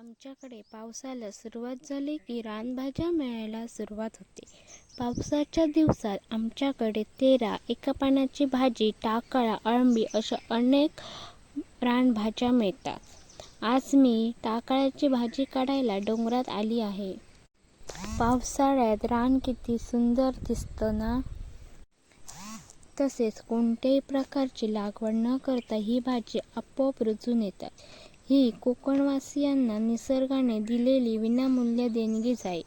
आमच्याकडे पावसाला सुरुवात झाली की रानभाज्या मिळायला सुरुवात होते. पावसाच्या दिवसात आमच्याकडे तेरा एका पानाची भाजी टाकळा अळंबी अशा अनेक रानभाज्या मिळतात. आज मी टाकळ्याची भाजी काढायला डोंगरात आली आहे. पावसाळ्यात रान किती सुंदर दिसतं ना? तसेच कोणत्याही प्रकारची लागवड न करता ही भाजी आपोआप रुजून येतात. ही कोकणवासियांना निसर्गाने दिलेली विनामूल्य देणगीच आहे.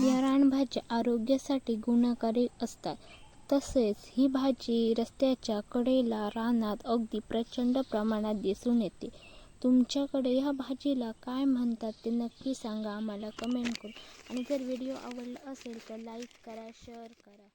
या रानभाज्या आरोग्यासाठी गुणकारी असतात. तसेच ही भाजी रस्त्याच्या कडेला रानात अगदी प्रचंड प्रमाणात दिसून येते. तुमच्याकडे या भाजीला काय म्हणतात ते नक्की सांगा आम्हाला कमेंट करून. आणि जर व्हिडिओ आवडला असेल तर लाईक करा शेअर करा.